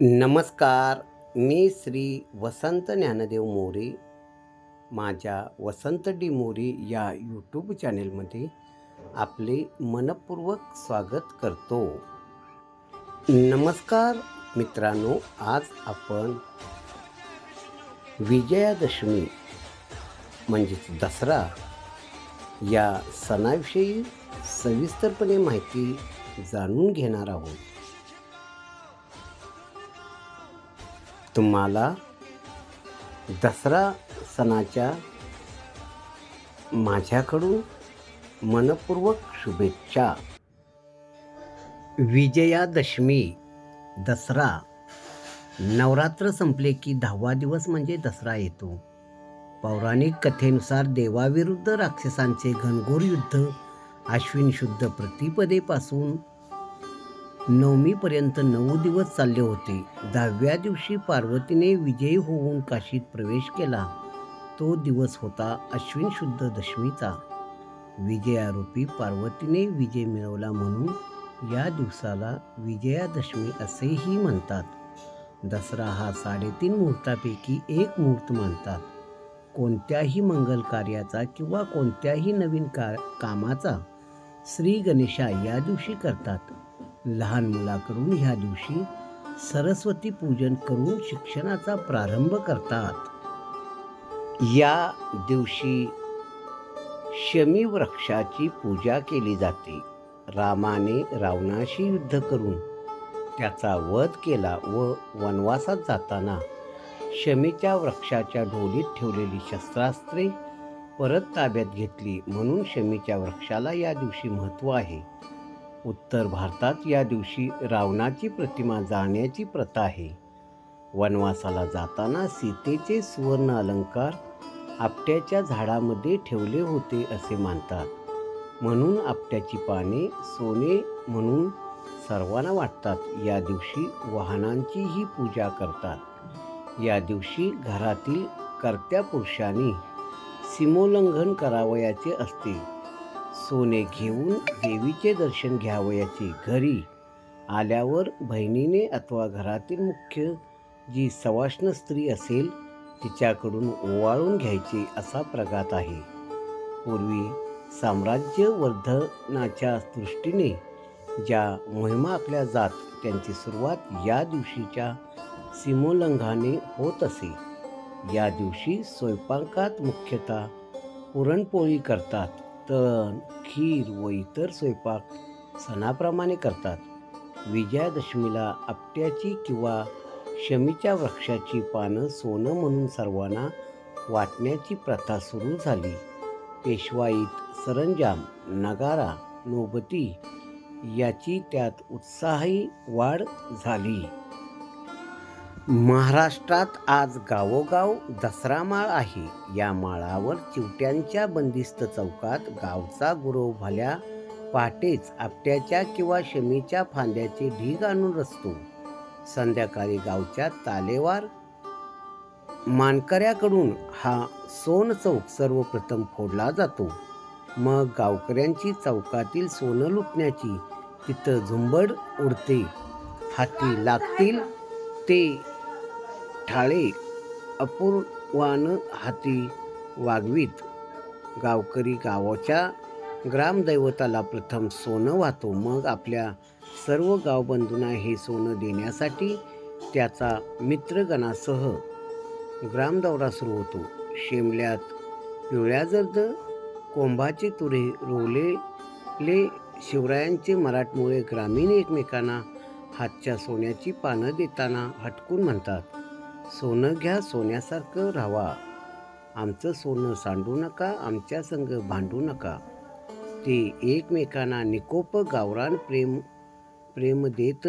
नमस्कार मी श्री वसंत ज्ञानदेव मोरे माझ्या वसंत डी मोरे या यूट्यूब चॅनेलमध्ये आपले मनपूर्वक स्वागत करतो. नमस्कार मित्रांनो आज आपण विजयादशमी म्हणजेच दसरा या सणाविषयी सविस्तरपणे माहिती जाणून घेणार आहोत. तुम्हाला दसरा सणाच्या माझ्याकडून मनपूर्वक शुभेच्छा. विजयादशमी दसरा. नवरात्र संपले की दहावा दिवस म्हणजे दसरा येतो. पौराणिक कथेनुसार देवाविरुद्ध राक्षसांचे घनघोर युद्ध आश्विन शुद्ध प्रतिपदेपासून नवमीपर्यंत नऊ दिवस चालले होते. दहाव्या दिवशी पार्वतीने विजयी होऊन काशीत प्रवेश केला. तो दिवस होता अश्विन शुद्ध दशमीचा. विजयारूपी पार्वतीने विजय मिळवला म्हणून या दिवसाला विजयादशमी असेही म्हणतात. दसरा हा साडेतीन मुहूर्तापैकी एक मुहूर्त मानतात. कोणत्याही मंगल कार्याचा किंवा कोणत्याही नवीन का कामाचा श्री गणेशा या दिवशी करतात. लहान मुलाकडून ह्या दिवशी सरस्वती पूजन करून शिक्षणाचा प्रारंभ करतात. या दिवशी शमी वृक्षाची पूजा केली जाते. रामाने रावणाशी युद्ध करून त्याचा वध केला व वनवासात जाताना शमीच्या वृक्षाच्या ढोलीत ठेवलेली शस्त्रास्त्रे परत ताब्यात घेतली म्हणून शमीच्या वृक्षाला या दिवशी महत्त्व आहे. उत्तर भारतात या दिवशी रावणाची प्रतिमा जाळण्याची प्रथा आहे. वनवासाला जाताना सीतेचे सुवर्ण अलंकार आपट्याच्या झाडामध्ये ठेवले होते असे मानतात. म्हणून आपट्याची पाने सोने म्हणून सर्वांना वाटतात. या दिवशी वाहनांचीही पूजा करतात. या दिवशी घरातील कर्त्या पुरुषांनी सीमोल्लंघन करावयाचे असते. सोने घेऊन देवीचे दर्शन घ्यावयाचे घरी आल्यावर बहिणीने अथवा घरातील मुख्य जी सवाष्ण स्त्री असेल तिच्याकडून ओवाळून घ्यायचे असा प्रघात आहे. पूर्वी साम्राज्य वर्धनाच्या दृष्टीने ज्या मोहिमा आखल्या जात त्यांची सुरुवात या दिवशीच्या सीमोल्लंघाने होत असे. या दिवशी स्वयंपाकात मुख्यतः पुरणपोळी करतात. तण खीर व इतर स्वयंपाक सणाप्रमाणे करतात. विजयादशमीला आपट्याची किंवा शमीच्या वृक्षाची पानं सोनं म्हणून सर्वांना वाटण्याची प्रथा सुरू झाली. पेशवाईत सरंजाम नगारा नोबती याची त्यात उत्साही वाढ झाली. महाराष्ट्रात आज गावोगाव दसरा माळ आहे. या माळावर चिवट्यांच्या बंदिस्त चौकात गावचा गुरव भाल्या पहाटेच आपट्याच्या किंवा शमीच्या फांद्याचे ढीग आणून रचतो. संध्याकाळी गावच्या तालेवार मानकऱ्याकडून हा सोन चौक सर्वप्रथम फोडला जातो. मग गावकऱ्यांची चौकातील सोनं लुटण्याची तिथं झुंबड उडते. हाती लागतील ते ठाळे अपूर्वानं हाती वागवीत. गावकरी गावाच्या ग्रामदैवताला प्रथम सोनं वाहतो. मग आपल्या सर्व गावबंधूंना हे सोनं देण्यासाठी त्याचा मित्रगणासह ग्रामदौरा सुरू होतो. शेमल्यात पिवळ्या जर्द कोंभाचे तुरे रोवलेले शिवरायांचे मराठमोळे ग्रामीण एकमेकांना हातच्या सोन्याची पानं देताना हटकून म्हणतात. सोनं घ्या सोन्यासारखं राहावा आमचं सोनं सांडू नका आमच्या संग भांडू नका. ते एकमेकांना निकोप गावरान प्रेम प्रेम देत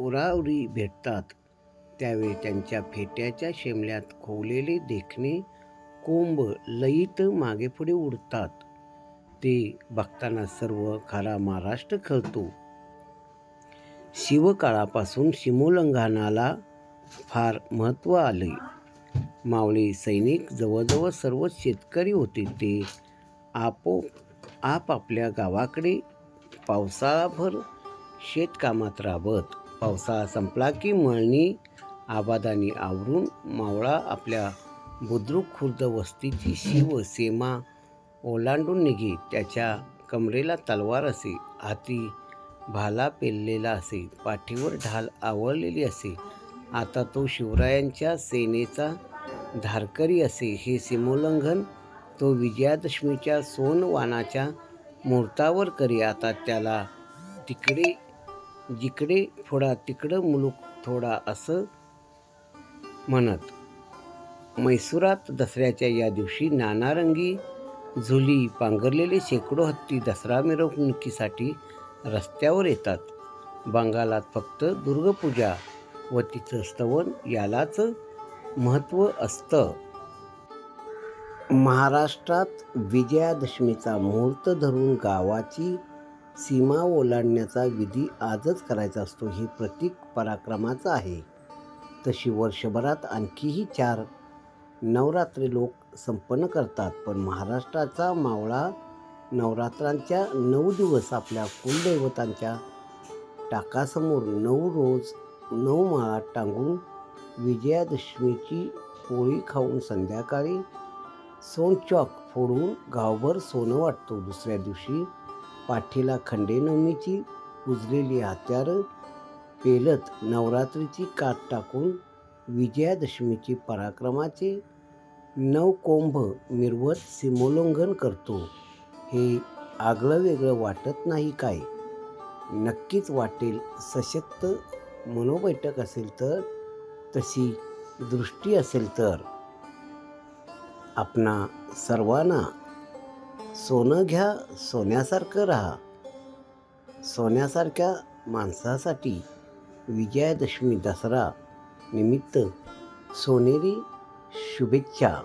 उरावरी भेटतात. त्यावेळी त्यांच्या फेट्याच्या शेमल्यात खोवलेले देखणे कोंब लईत मागेपुढे उडतात. ते बघताना सर्व खरा महाराष्ट्र खळतो. शिवकाळापासून शिमोल्लंघनाला फार महत्त्व आले मावळी सैनिक जवळजवळ सर्वच शेतकरी होते. ते आपो आपापल्या गावाकडे पावसाळाभर शेतकामात राबत. पावसाळा संपला की मळणी आबादानी आवरून मावळा आपल्या बुद्रुक खुर्द वस्तीची शिव सीमा ओलांडून निघे. त्याच्या कमरेला तलवार असे हाती भाला पेललेला असे पाठीवर ढाल आवळलेली असे. आता तो शिवरायांच्या सेनेचा धारकरी असे. हे सीमोल्लंघन तो विजयादशमीच्या सोनवानाच्या मुहूर्तावर करी. आता त्याला तिकडे जिकडे थोडा तिकडं मुलूक थोडा असं म्हणत. मैसुरात दसऱ्याच्या या दिवशी नानारंगी झुली पांघरलेले शेकडो हत्ती दसरा मिरवणुकीसाठी रस्त्यावर येतात. बंगालात फक्त दुर्गपूजा व तिचं स्तवन यालाच महत्त्व असतं. महाराष्ट्रात विजयादशमीचा मुहूर्त धरून गावाची सीमा ओलांडण्याचा विधी आजच करायचा असतो हे प्रतीक पराक्रमाचं आहे. तशी वर्षभरात आणखीही चार नवरात्री लोक संपन्न करतात पण महाराष्ट्राचा मावळा नवरात्रांच्या नऊ दिवस आपल्या कुलदैवतांच्या टाकासमोर नऊ रोज नऊ माळा टांगून विजयादशमीची पोळी खाऊन संध्याकाळी सोनचॉक फोडून गावभर सोनं वाटतो. दुसऱ्या दिवशी पाठीला खंडेनवमीची उजलेली हत्यारं पेलत नवरात्रीची कात टाकून विजयादशमीची पराक्रमाचे नवकोंभ मिरवत सीमोल्लंघन करतो. हे आगळं वेगळं वाटत नाही काय? नक्कीच वाटेल सशक्त मनोबैठक असेल तर तशी दृष्टी असेल तर आपणा सर्वांना सोनं घ्या सोन्यासारखं राहा. सोन्यासारख्या माणसासाठी विजयादशमी दसरा निमित्त सोनेरी शुभेच्छा.